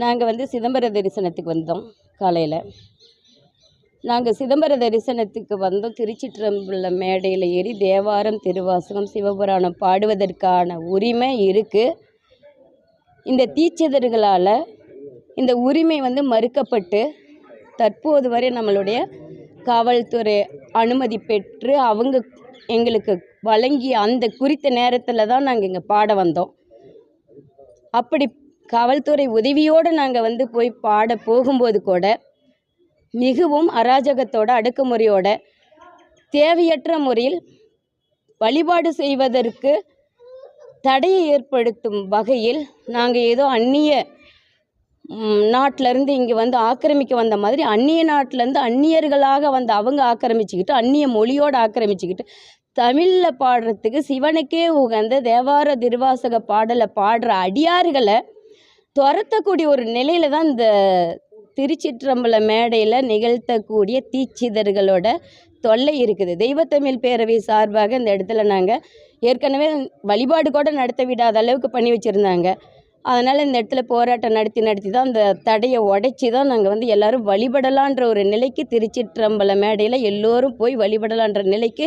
நாங்கள் வந்து சிதம்பர தரிசனத்துக்கு வந்தோம் காலையில். நாங்கள் சிதம்பர தரிசனத்துக்கு வந்தோம். திருச்சிற்றம்புள்ள மேடையில் ஏறி தேவாரம் திருவாசகம் சிவபுராணம் பாடுவதற்கான உரிமை இருக்குது இந்த தீட்சிதர்களால் இந்த உரிமை வந்து மறுக்கப்பட்டு தற்போது வரை நம்மளுடைய காவல்துறை அனுமதி பெற்று அவங்க எங்களுக்கு வழங்கிய அந்த குறித்த நேரத்தில் தான் நாங்கள் இங்கே பாட வந்தோம். அப்படி காவல்துறை உதவியோடு நாங்கள் வந்து போய் பாட போகும்போது கூட மிகவும் அராஜகத்தோட அடக்குமுறையோட தேவையற்ற முறையில் வழிபாடு செய்வதற்கு தடையை ஏற்படுத்தும் வகையில் நாங்கள் ஏதோ அந்நிய நாட்டிலேருந்து இங்கே வந்து ஆக்கிரமிக்க வந்த மாதிரி அந்நிய நாட்டிலேருந்து அந்நியர்களாக வந்து அவங்க ஆக்கிரமிச்சுக்கிட்டு அந்நிய மொழியோடு ஆக்கிரமிச்சுக்கிட்டு தமிழில் பாடுறதுக்கு சிவனுக்கே உகந்த தேவார திருவாசக பாடலை பாடுற அடியார்களை துரத்தக்கூடிய ஒரு நிலையில தான் இந்த திருச்சிற்றம்பல மேடையில் நிகழ்த்தக்கூடிய தீச்சிதர்களோட தொல்லை இருக்குது. தெய்வத்தமிழ் பேரவை சார்பாக இந்த இடத்துல நாங்கள் ஏற்கனவே வழிபாடு கூட நடத்த விடாத அளவுக்கு பண்ணி வச்சுருந்தாங்க. அதனால் இந்த இடத்துல போராட்டம் நடத்தி நடத்தி தான் அந்த தடையை உடைச்சி தான் நாங்கள் வந்து எல்லோரும் வழிபடலான்ற ஒரு நிலைக்கு திருச்சிற்றம்பல மேடையில் எல்லோரும் போய் வழிபடலான்ற நிலைக்கு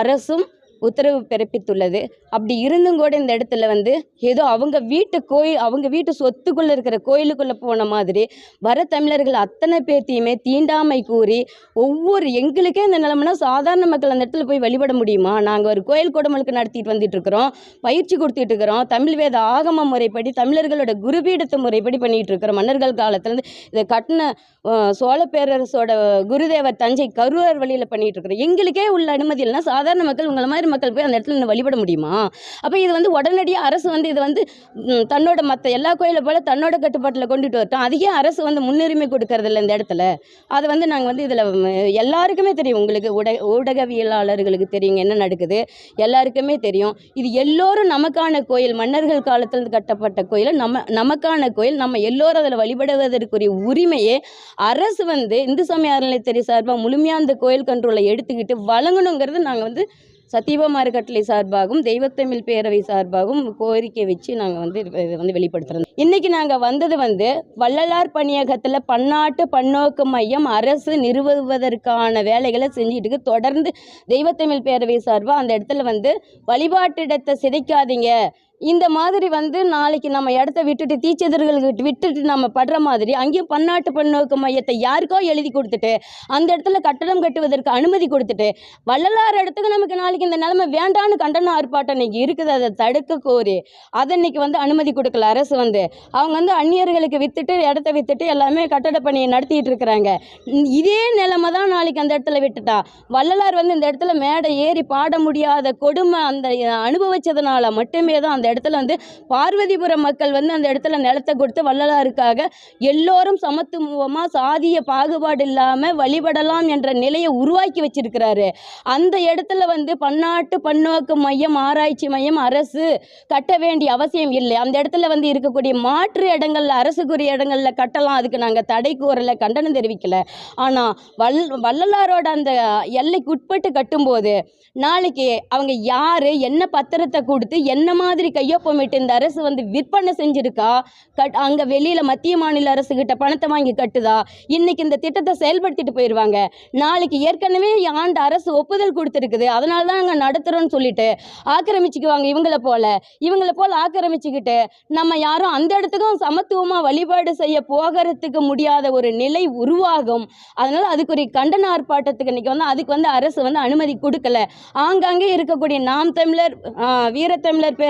அரசும் உத்தரவு பிறப்பித்துள்ளது. அப்படி இருந்தும் கூட இந்த இடத்துல வந்து ஏதோ அவங்க வீட்டு கோயில் அவங்க வீட்டு சொத்துக்குள்ளே இருக்கிற கோயிலுக்குள்ளே போன மாதிரி வர தமிழர்கள் அத்தனை பேர்த்தையுமே தீண்டாமை கூறி ஒவ்வொரு எங்களுக்கே இந்த நிலமனா சாதாரண மக்கள் அந்த இடத்துல போய் வழிபட முடியுமா? நாங்கள் ஒரு கோயில் குடமுழுக்கு நடத்திட்டு வந்துட்டு இருக்கிறோம் பயிற்சி கொடுத்துட்டு இருக்கிறோம் தமிழ் வேத ஆகம முறைப்படி தமிழர்களோட குருபீடத்தை முறைப்படி பண்ணிட்டு இருக்கிறோம். மன்னர்கள் காலத்துலேருந்து இதை கட்டின சோழ பேரரசோட குருதேவர் தஞ்சை கருவர் வழியில் பண்ணிட்டு இருக்கிறோம். எங்களுக்கே உள்ள அனுமதி இல்லைன்னா சாதாரண மக்கள் உங்களை மாதிரி மக்கள் போய் அந்த இடத்துல நின்னு வழிபட முடியுமா? அப்போ இது வந்து உடனடியாக அரசு வந்து இது வந்து தன்னோட மற்ற எல்லா கோயிலை போல தன்னோட கட்டுப்பாட்டில் கொண்டுட்டு வரட்டும். அதுக்கே அரசு வந்து முன்னுரிமை கொடுக்கறதில்ல இந்த இடத்துல. அதை வந்து நாங்கள் வந்து இதில் எல்லாருக்குமே தெரியும். உங்களுக்கு உட ஊடகவியலாளர்களுக்கு தெரியுங்க என்ன நடக்குது. எல்லாருக்குமே தெரியும். இது எல்லோரும் நமக்கான கோயில். மன்னர்கள் காலத்திலிருந்து கட்டப்பட்ட கோயில்? நம்ம நமக்கான கோயில். நம்ம எல்லோரும் அதில் வழிபடுவதற்குரிய உரிமையே அரசு வந்து இந்து சமய அறநிலையத்துறை சார்பாக முழுமையாக அந்த கோயில் கண்ட்ரோலை எடுத்துக்கிட்டு வழங்கணுங்கிறது நாங்கள் வந்து சத்தியபாமா அறக்கட்டளை சார்பாகவும் தெய்வத்தமிழ் பேரவை சார்பாகவும் கோரிக்கை வச்சு நாங்கள் வந்து இதை வந்து வெளிப்படுத்துகிறோம் இன்றைக்கி நாங்கள் வந்தது வந்து வள்ளலார் பணியகத்தில் பன்னாட்டு பன்னோக்கு மையம் அரசு நிறுவுவதற்கான வேலைகளை செஞ்சுட்டு தொடர்ந்து தெய்வத்தமிழ் பேரவை சார்பாக அந்த இடத்துல வந்து வழிபாட்டிடத்தை சிதைக்காதீங்க. இந்த மாதிரி வந்து நாளைக்கு நம்ம இடத்த விட்டுட்டு தீச்செதிர்களுக்கு விட்டுட்டு நம்ம படுற மாதிரி அங்கேயும் பன்னாட்டு பன்னோக்கு மையத்தை யாருக்கோ எழுதி கொடுத்துட்டு அந்த இடத்துல கட்டடம் கட்டுவதற்கு அனுமதி கொடுத்துட்டு வள்ளலார் இடத்துக்கு நமக்கு நாளைக்கு இந்த நிலைமை வேண்டான்னு கண்டன ஆர்ப்பாட்டம் இன்னைக்கு இருக்குது. அதை தடுக்க கோரி அதை இன்னைக்கு வந்து அனுமதி கொடுக்கல அரசு வந்து. அவங்க வந்து அந்நியர்களுக்கு வித்துட்டு இடத்த வித்துட்டு எல்லாமே கட்டட பணியை நடத்திட்டு இருக்கிறாங்க. இதே நிலைமை தான் நாளைக்கு அந்த இடத்துல விட்டுட்டா. வள்ளலார் வந்து இந்த இடத்துல மேடை ஏறி பாட முடியாத கொடுமை அந்த அனுபவிச்சதுனால மட்டுமே தான் அந்த இடத்துல வந்து பார்வதிபுரம் மக்கள் வந்து அந்த இடத்துல நிலத்தை கொடுத்து வள்ளலாருக்காக எல்லோரும் சமத்துவமாக சாதிய பாகுபாடு இல்லாமல் வழிபடலாம் என்ற நிலையை உருவாக்கி வச்சிருக்கிறாரு. அந்த இடத்துல வந்து பன்னாட்டு பன்னோக்கு மையம் ஆராய்ச்சி மையம் அரசு கட்ட வேண்டிய அவசியம் இல்லை. அந்த இடத்துல வந்து இருக்கக்கூடிய மாற்று இடங்கள்ல அரசுக்குரிய இடங்கள்ல கட்டலாம். அதுக்கு நாங்கள் தடை கூறலை கண்டனம் தெரிவிக்கல. ஆனால் வல் வள்ளலாரோட அந்த எல்லைக்கு உட்பட்டு கட்டும்போது நாளைக்கு அவங்க யார் என்ன பத்திரத்தை கொடுத்து என்ன மாதிரி கையொப்பமிட்டு இந்த அரசு வந்து விற்பனை செஞ்சுருக்கா? கட் அங்கே வெளியில் மத்திய மாநில அரசுக்கிட்ட பணத்தை வாங்கி கட்டுதா? இன்னைக்கு இந்த திட்டத்தை செயல்படுத்திட்டு போயிடுவாங்க நாளைக்கு ஏற்கனவே ஆண்ட அரசு ஒப்புதல் கொடுத்துருக்குது. அதனால தான் நாங்கள் நடத்துகிறோன்னு சொல்லிட்டு ஆக்கிரமிச்சுக்குவாங்க இவங்கள போல. இவங்கள போல் ஆக்கிரமிச்சுக்கிட்டு நம்ம யாரும் அந்த இடத்துக்கும் சமத்துவமாக வழிபாடு செய்ய போகிறதுக்கு முடியாத ஒரு நிலை உருவாகும். அதனால் அதுக்குரிய கண்டன ஆர்ப்பாட்டத்துக்கு இன்னைக்கு வந்து அதுக்கு வந்து அரசு வந்து அனுமதி கொடுக்கல. ஆங்காங்கே இருக்கக்கூடிய நாம் தமிழர் வீரத்தமிழர் வீரத்தமிழர்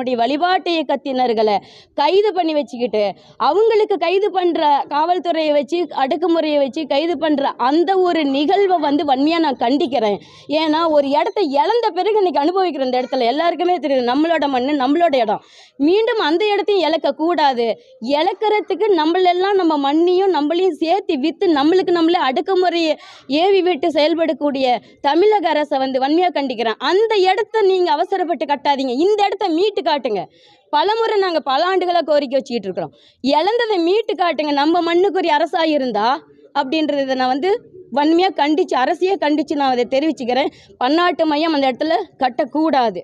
பேரவையினுடைய வழிபாட்டு இயக்கத்தினர்களை கைது பண்ணி வச்சுக்கிட்டு அவங்களுக்கு கைது பண்ணுற காவல்துறையை வச்சு அடக்குமுறையை வச்சு கைது பண்ணுற அந்த ஒரு நிகழ்வை வந்து வன்மையாக நான் கண்டிக்கிறேன். ஏன்னா ஒரு இடத்த இழந்த பிறகு இன்னைக்கு அனுபவிக்கிற இந்த இடத்துல எல்லாருக்குமே தெரியுது நம்மளோட மண் நம்மளோட இடம். மீண்டும் அந்த இடத்தையும் இழக்கக்கூடாது இழக்கிறதுக்கு நம்மளெல்லாம் நம்ம மண்ணையும் நம்மளையும் சேர்த்து விற்று நம்மளுக்கு நம்மளே அடக்குமுறையை ஏவி விட்டு செயல்படக்கூடிய தமிழக அரசை வந்து வன்மையாக கண்டிக்கிறேன். அந்த இடத்த நீங்கள் அவசரப்பட்டு கட்டாதீங்க. இந்த இடத்த மீட்டு காட்டுங்க. பலமுறை நாங்கள் பல ஆண்டுகளாக கோரிக்கை வச்சுக்கிட்டு இருக்கிறோம். இழந்ததை மீட்டு காட்டுங்க. நம்ம மண்ணுக்குரிய அரசாக இருந்தா அப்படின்றத நான் வந்து வன்மையாக கண்டித்து அரசையே கண்டித்து நான் அதை தெரிவிச்சுக்கிறேன். பன்னாட்டு மையம் அந்த இடத்துல கட்டக்கூடாது.